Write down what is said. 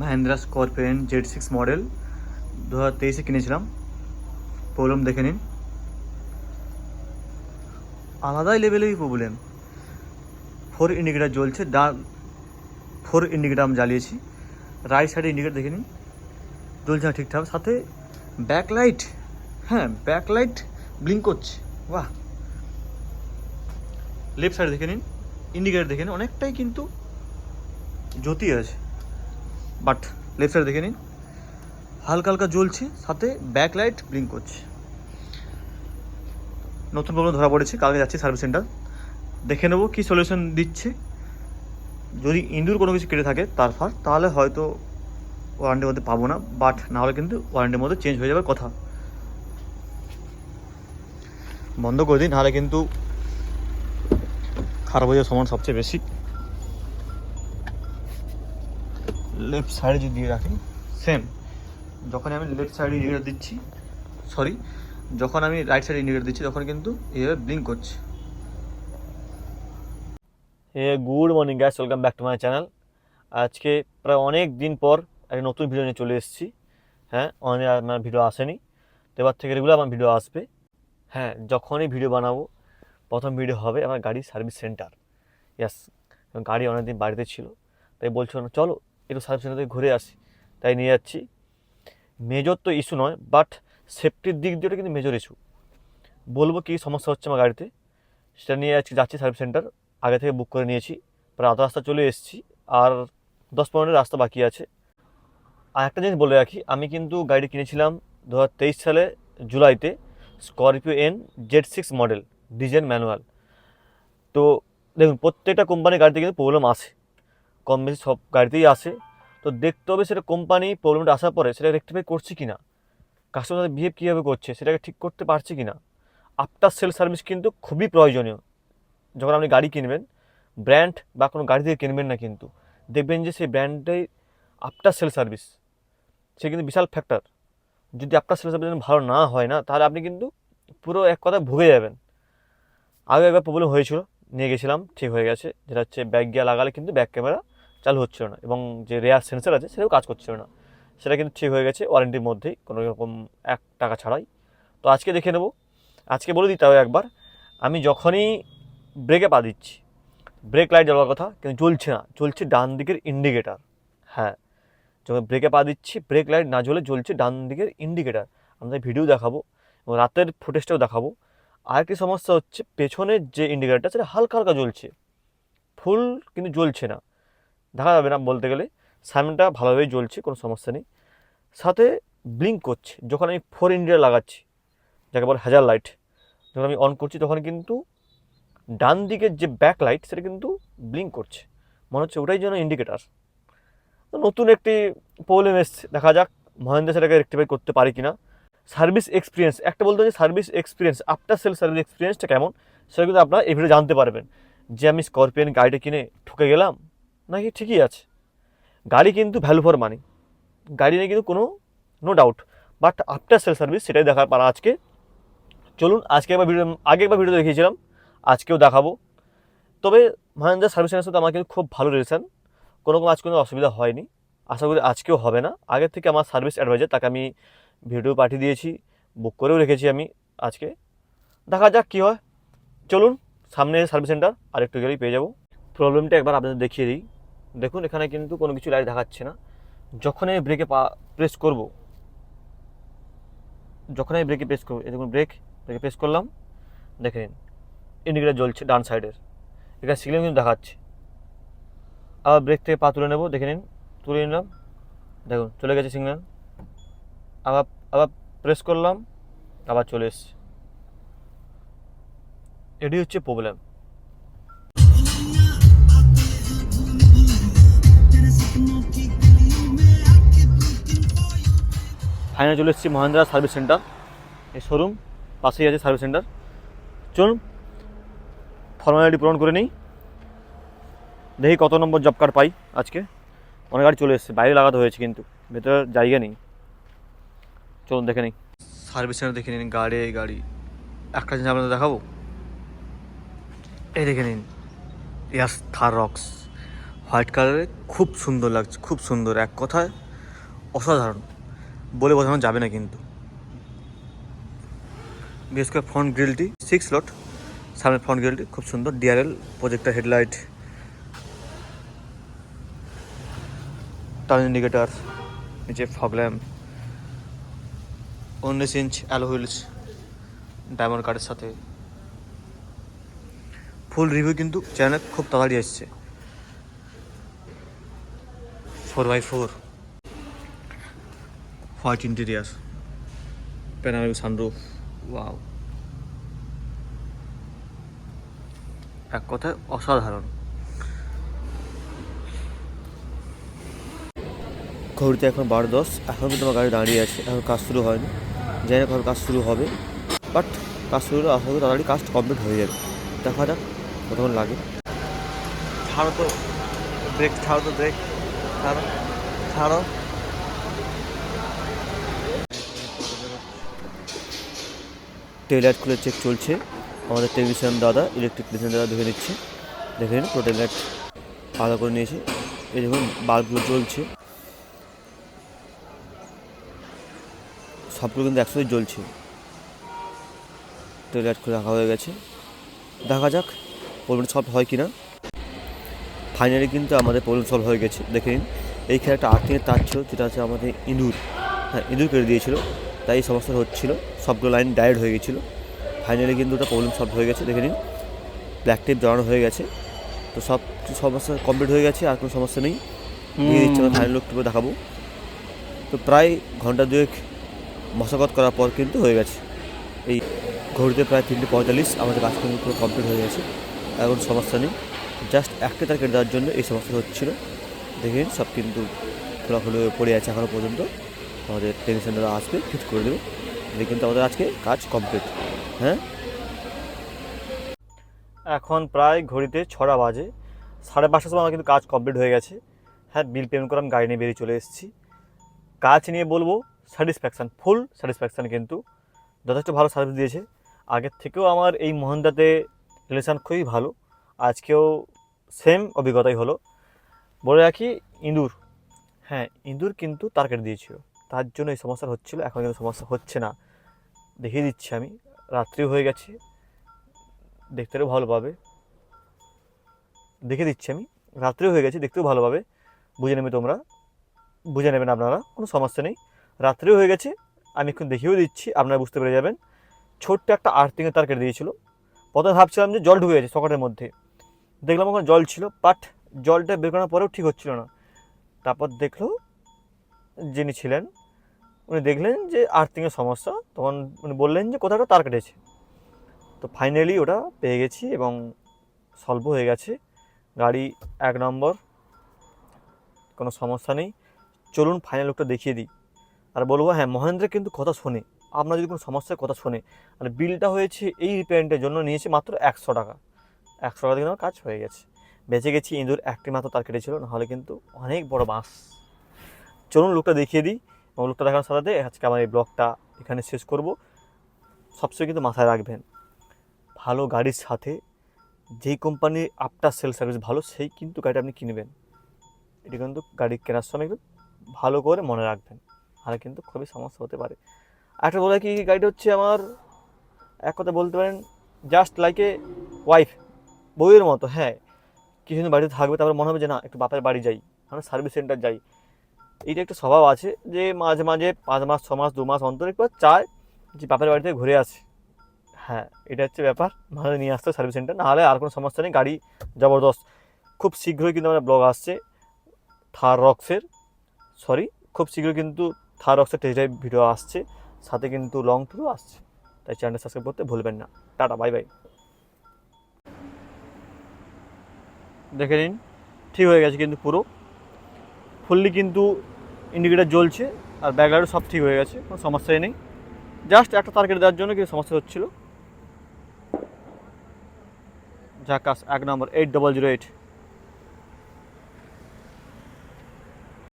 Mahindra Scorpio N Z six model দু হাজার তেইশে কিনেছিলাম। প্রবলেম দেখে নিন। আলাদাই লেভেলেরই প্রবলেম ফোর ইন্ডিকেটার জ্বলছে, ডান ফোর ইন্ডিকেটার আমি জ্বালিয়েছি। রাইট সাইডে ইন্ডিকেটার দেখে নিন। জ্বলছে না ঠিকঠাক। সাথে ব্যাকলাইট হ্যাঁ ব্যাকলাইট ব্লিঙ্ক করছে। বাহ! লেফট সাইড দেখে নিন। ইন্ডিকেটার দেখে নিন। অনেকটাই কিন্তু জ্যোতি আছে। বাট লেফট সাইড দেখে নিন। হালকা হালকা জ্বলছে, সাথে ব্যাকলাইট ব্লিঙ্ক করছে। নতুন প্রবলেম ধরা পড়েছে, কালকে যাচ্ছি সার্ভিস সেন্টার। দেখে নেব কী সলিউশন দিচ্ছে। যদি ইন্দুর কোনো কিছু কেটে থাকে তার ফার তাহলে হয়তো ওয়ারেন্টির মধ্যে পাবো না বাট না হলে কিন্তু ওয়ারেন্টির মধ্যে চেঞ্জ হয়ে যাবে কথা। বন্ধ করে দিন নাহলে কিন্তু খারাপ হয়ে যাওয়ার সম্ভাবনা সবচেয়ে বেশি। লেফট সাইডে যদি রাখি সেম যখন আমি লেফট সাইডে ইন্ডিকেটার দিচ্ছি সরি যখন আমি রাইট সাইডে ইন্ডিকেটার দিচ্ছি, তখন কিন্তু এইভাবে ব্লিঙ্ক করছে। Hey good morning guys welcome back to my channel আজকে প্রায় অনেক দিন পর একটা নতুন ভিডিও নিয়ে চলে এসেছি। হ্যাঁ অনেক আমার ভিডিও আসেনি। তো এবার থেকে রেগুলার আমার ভিডিও আসবে। হ্যাঁ যখনই ভিডিও বানাবো, প্রথম ভিডিও হবে আমার গাড়ি সার্ভিস সেন্টার ইয়াস গাড়ি অনেকদিন বাড়িতে ছিল। তাই বলছিল চলো একটু সার্ভিস সেন্টার থেকে ঘুরে আসি, তাই নিয়ে যাচ্ছি। মেজর তো ইস্যু নয় বাট সেফটির দিক দিয়ে কিন্তু মেজর ইস্যু বলব কী সমস্যা হচ্ছে আমার গাড়িতে, সেটা নিয়ে আজকে যাচ্ছি সার্ভিস সেন্টার আগে থেকে বুক করে নিয়েছি। প্রায় আধা রাস্তা চলে এসেছি, আর দশ পনেরো রাস্তা বাকি আছে। আর একটা জিনিস বলে রাখি, আমি কিন্তু গাড়ি কিনেছিলাম দু হাজার তেইশ সালে জুলাইতে Scorpio N Z six model diesel manual তো দেখুন, প্রত্যেকটা কোম্পানির গাড়িতে কিন্তু প্রবলেম আসে কম বেশি সব গাড়িতেই আসে। তো দেখতে হবে সেটা কোম্পানি প্রবলেমটা আসার পরে সেটা রেক্টিফাই করছে কি না কাস্টমার বিহেভ কীভাবে করছে, সেটাকে ঠিক করতে পারছে কি না আফটার সেল সার্ভিস কিন্তু খুবই প্রয়োজনীয়। যখন আপনি গাড়ি কিনবেন ব্র্যান্ড বা কোনো গাড়ি থেকে কিনবেন না কিন্তু। দেখবেন যে সেই ব্র্যান্ডটাই আফটার সেল সার্ভিস সে কিন্তু বিশাল ফ্যাক্টর যদি আফটার সেল সার্ভিস ভালো না হয় না, তাহলে আপনি কিন্তু পুরো এক কথা ভুগে যাবেন। আগে একবার প্রবলেম হয়েছিল, নিয়ে গেছিলাম, ঠিক হয়ে গেছে। যেটা হচ্ছে ব্যাগ গিয়া লাগালে কিন্তু ব্যাক ক্যামেরা চালু হচ্ছিল না এবং যে রেয়ার সেন্সার আছে সেটাও কাজ করছিল না। সেটা কিন্তু ঠিক হয়ে গেছে, ওয়ারেন্টির মধ্যেই কোনো রকম এক টাকা ছাড়াই। তো আজকে দেখে নেব। আজকে বলে দিতে হবে একবার, আমি যখনই ব্রেকে পা দিচ্ছি ব্রেক লাইট জ্বলার কথা, কিন্তু জ্বলছে না, জ্বলছে ডান দিকের ইন্ডিকেটার হ্যাঁ যখন ব্রেকে পা দিচ্ছি ব্রেক লাইট না জ্বলে জ্বলছে ডান দিকের ইন্ডিকেটার আমরা ভিডিও দেখাবো এবং রাতের ফুটেজটাও দেখাবো। আরেকটি সমস্যা হচ্ছে, পেছনের যে ইন্ডিকেটারটা সেটা হালকা হালকা জ্বলছে। ফুল কিন্তু জ্বলছে না। দেখা যাবে না বলতে গেলে। সামনেটা ভালোভাবেই জ্বলছে, কোনো সমস্যা নেই। সাথে ব্লিঙ্ক করছে, যখন আমি ফোর ইন্ডিয়া লাগাচ্ছি, যাকে বলে হাজার লাইট যখন আমি অন করছি, তখন কিন্তু ডান দিকের যে ব্যাক লাইট সেটা কিন্তু ব্লিঙ্ক করছে। মনে হচ্ছে ওটাই যেন ইন্ডিকেটার নতুন একটি প্রবলেম এসছে, দেখা যাক মহেন্দ্র সেটাকে রেক্টিফাই করতে পারি কিনা। সার্ভিস এক্সপিরিয়েন্স একটা বলতে হচ্ছে service experience after sale service এক্সপিরিয়েন্সটা কেমন, সেটা কিন্তু আপনারা এই ভিডিও জানতে পারবেন। যে আমি স্করপিয়ান গাড়িটা কিনে ঠকে গেলাম নাকি ঠিকই আছে। গাড়ি কিন্তু ভ্যালু ফর মানি গাড়ি নিয়ে কিন্তু কোনো no doubt but after sale service সেটাই দেখার পারা আজকে। চলুন, আজকে একবার ভিডিও আগে একবার ভিডিও দেখিয়েছিলাম। আজকেও দেখাবো। তবে মহেন্দ্র সার্ভিস সেন্টার সাথে আমার কিন্তু খুব ভালো রিলেশন কোনো রকম আজ কোনো অসুবিধা হয়নি। আশা করি আজকেও হবে না। আগের থেকে আমার সার্ভিস অ্যাডভাইজার তাকে আমি ভিডিও পাঠিয়ে দিয়েছি। বুক করেও রেখেছি আমি আজকে। দেখা যাক কী হয়। চলুন, সামনে সার্ভিস সেন্টার আরেকটু গেলেই পেয়ে যাব। প্রবলেমটা একবার আপনাদের দেখিয়ে দিই। দেখুন, এখানে কিন্তু কোনো কিছু লাইট দেখাচ্ছে না। যখন আমি ব্রেকে পা প্রেস করব, যখন আমি ব্রেকে প্রেস করব দেখুন ব্রেক ব্রেকে প্রেস করলাম, দেখে নিন ইন্ডিকেটার জ্বলছে ডান সাইডের এখানে সিগন্যাল কিন্তু দেখাচ্ছে। আবার ব্রেক থেকে পা তুলে নেব, দেখে নিন, তুলে নিলাম, দেখুন, চলে গেছে সিগন্যাল আবার আবার প্রেস করলাম, আবার চলে এসছে। এটি হচ্ছে প্রবলেম ফাইনাল চলে এসেছি মহেন্দ্রা সার্ভিস সেন্টার। এই শোরুম পাশেই আছে সার্ভিস সেন্টার। চলুন ফর্মালিটি পূরণ করে নিই। দেখি কত নম্বর জব কার্ড পাই আজকে। অনেক গাড়ি চলে এসেছে, বাইরে লাগাতে হয়েছে কিন্তু, ভেতরে জায়গা নেই। চলুন দেখে নিই। সার্ভিস সেন্টার দেখে নিন, গাড়ি, এই গাড়ি। একটা জিনিস আপনাদের দেখাবো? এই দেখে নিন, ইয়াস থার রক্স হোয়াইট কালারে খুব সুন্দর লাগছে, খুব সুন্দর। এক কথায় অসাধারণ। বলে বোঝানো যাবে না কিন্তু। বিশেষ করে ফ্রন্ট গ্রিলটি সিক্স লট সামনের ফ্রন্ট গ্রিলটি খুব সুন্দর DRL projector headlight turn indicator নিচে ফগ ল্যাম্প উনিশ ইঞ্চ অ্যালো হুইলস ডায়মন্ড কার্ডের সাথে। ফুল রিভিউ কিন্তু চ্যানেল খুব তাড়াতাড়ি আসছে। Four by four white interior. Panoramic sunroof. Wow. এক কথায় অসাধারণ। ঘড়িতে এখন বারো দশ। এখন কিন্তু আমার গাড়ি দাঁড়িয়ে আছে। এখন কাজ শুরু হয়নি। জানি না কাজ শুরু হবে। বাট কাজ শুরু হলে আশা করি তাড়াতাড়ি কাজ কমপ্লিট হয়ে যাবে। দেখা যাক কতক্ষণ লাগে। ছাড়ো তো। ব্রেক, ছাড়ো তো ব্রেক। ছাড়ো। ছাড়ো। টেলাইট খুলে চেক চলছে। আমাদের টেকনিশিয়ান দাদা ইলেকট্রিক টেকনিশিয়ান দাদা দেখে নিচ্ছে। দেখে নিন পুরো টেলাইট আলাদা করে নিয়েছে। এই দেখুন বাল্বগুলো জ্বলছে। সবগুলো কিন্তু একসাথে জ্বলছে। টেলাইট খুলে রাখা হয়ে গেছে। দেখা যাক প্রবলেম সলভ হয় কি না ফাইনালি কিন্তু আমাদের প্রবলেম সলভ হয়ে গেছে। দেখে নিন এইখানে একটা আর্থিংয়ের তার ছিল যেটা হচ্ছে আমাদের ইঁদুর। হ্যাঁ ইঁদুর কেটে দিয়েছিল। তাই এই সমস্যা হচ্ছিল। সবগুলো লাইন ডায়েড হয়ে গেছিল। ফাইনালি কিন্তু ওটা প্রবলেম সলভ হয়ে গেছে দেখে নিন। ব্ল্যাক টেপ জড়ানো হয়ে গেছে। তো সব সমস্যা কমপ্লিট হয়ে গেছে আর কোনো সমস্যা নেই। দিয়ে দিচ্ছে আমরা ফাইনাল লুকটুকু দেখাবো। তো প্রায় ঘণ্টা দুয়েক মশাগত করার পর কিন্তু হয়ে গেছে। এই ঘড়িতে প্রায় তিনটে পঁয়তাল্লিশ আমাদের কাজ কিন্তু পুরো কমপ্লিট হয়ে গেছে। এখন সমস্যা নেই। জাস্ট একটা তার কেটে দেওয়ার জন্য এই সমস্যা হচ্ছিল। দেখেন সব কিন্তু খোলাখুলি পড়ে আছে এখনও পর্যন্ত। আমাদের টেকনিশিয়ানরা আসবে ফিট করে দেবে। কিন্তু আমাদের আজকে কাজ কমপ্লিট হ্যাঁ? এখন প্রায় ঘড়িতে ছটা বাজে। সাড়ে পাঁচটার সময় আমার কিন্তু কাজ কমপ্লিট হয়ে গেছে। হ্যাঁ বিল পেমেন্ট করে আমি গাড়ি নিয়ে বেরিয়ে চলে এসেছি। কাজ নিয়ে বলব স্যাটিসফ্যাকশান ফুল স্যাটিসফ্যাকশান কিন্তু যথেষ্ট ভালো সার্ভিস দিয়েছে। আগের থেকেও আমার এই মহিন্দ্রাতে রিলেশান খুবই ভালো। আজকেও সেম অভিজ্ঞতাই হলো। বলে রাখি, ইঁদুর। হ্যাঁ ইঁদুর কিন্তু তার কেটে দিয়েছিল। তার জন্য এই সমস্যা হচ্ছিল, এখন কিন্তু সমস্যা হচ্ছে না। দেখিয়ে দিচ্ছি আমি। রাত্রিও হয়ে গেছে। দেখতেও ভালো পাবে। দেখে দিচ্ছি আমি। রাত্রিও হয়ে গেছে, দেখতেও ভালো পাবে। বুঝে নেবে তোমরা। বুঝে নেবেন আপনারা, কোনো সমস্যা নেই। রাত্রিও হয়ে গেছে, আমি এখন দেখিয়েও দিচ্ছি, আপনারা বুঝতে পেরে যাবেন। ছোট্ট একটা আর্থিংয়ের তার কেটে দিয়েছিল। প্রথমে ভাবছিলাম যে জল ঢুকে গেছে সকেটের মধ্যে। দেখলাম ওখানে জল ছিল বাট জলটা বের করার পরেও ঠিক হচ্ছিল না। তারপর দেখল যিনি ছিলেন উনি দেখলেন যে আর্থিংয়ের সমস্যা, তখন উনি বললেন যে কোথাও তার কেটেছে। তো ফাইনালি ওটা পেয়ে গেছি এবং সলভ হয়ে গেছে। গাড়ি এক নম্বর, কোনো সমস্যা নেই। চলুন ফাইনাল লুকটা দেখিয়ে দিই। আর বলব হ্যাঁ মহেন্দ্র কিন্তু কথা শোনে। আপনার যদি কোনো সমস্যার কথা শোনে, আর বিলটা হয়েছে এই রিপেয়ারিংটার জন্য নিয়েছে মাত্র একশো টাকা। একশো টাকা দিয়ে আমার কাজ হয়ে গেছে। বেঁচে গেছি, ইঁদুর একটি মাত্র তার কেটেছিল, নাহলে কিন্তু অনেক বড় বাঁশ। চলুন লুকটা দেখিয়ে দিই। লুকটা দেখানোর সাথে আজকে আমার এই ব্লগটা এখানে শেষ করব। সবসময় কিন্তু মাথায় রাখবেন, ভালো গাড়ির সাথে যেই কোম্পানির আফটার সেল সার্ভিস ভালো, সেই কিন্তু গাড়িটা আপনি কিনবেন। এটি কিন্তু গাড়ি কেনার সময় ভালো করে মনে রাখবেন তাহলে কিন্তু খুবই সমস্যা হতে পারে। একটা বলে কি গাড়িটা হচ্ছে আমার এক কথা বলতে পারেন জাস্ট লাইক এ ওয়াইফ বউয়ের মতো হ্যাঁ। কিছুদিন বাড়িতে থাকবে, তারপর মনে হবে যে না, একটু বাপের বাড়ি যাই, আমরা সার্ভিস সেন্টার যাই। এইটা একটা স্বভাব আছে যে মাঝে মাঝে পাঁচ মাস, ছ মাস, দু মাস অন্তর একবার চায় যে বাপের বাড়ি থেকে ঘুরে আসে। হ্যাঁ এটা হচ্ছে ব্যাপার। মাঝে নিয়ে আসতে সার্ভিস সেন্টার নাহলে আর কোনো সমস্যা নেই, গাড়ি জবরদস্ত। খুব শীঘ্রই কিন্তু আমাদের ব্লগ আসছে থার রক্সের সরি খুব শীঘ্রই কিন্তু থার রক্সের টেস্ট ড্রাইভ ভিডিও আসছে। সাথে কিন্তু লং ট্যুরও আসছে। তাই চ্যানেলটা সাবস্ক্রাইব করতে ভুলবেন না। টাটা বাই বাই দেখে নিন, ঠিক হয়ে গেছে কিন্তু পুরো। ফুললি কিন্তু ইন্ডিকেটার জ্বলছে, আর ব্যাকলাইটও সব ঠিক হয়ে গেছে, কোনো সমস্যাই নেই। জাস্ট একটা তার কেটে দেওয়ার জন্য কিছু সমস্যা হচ্ছিল। ঝাকাস এক নম্বর এইট ডবল জিরো এইট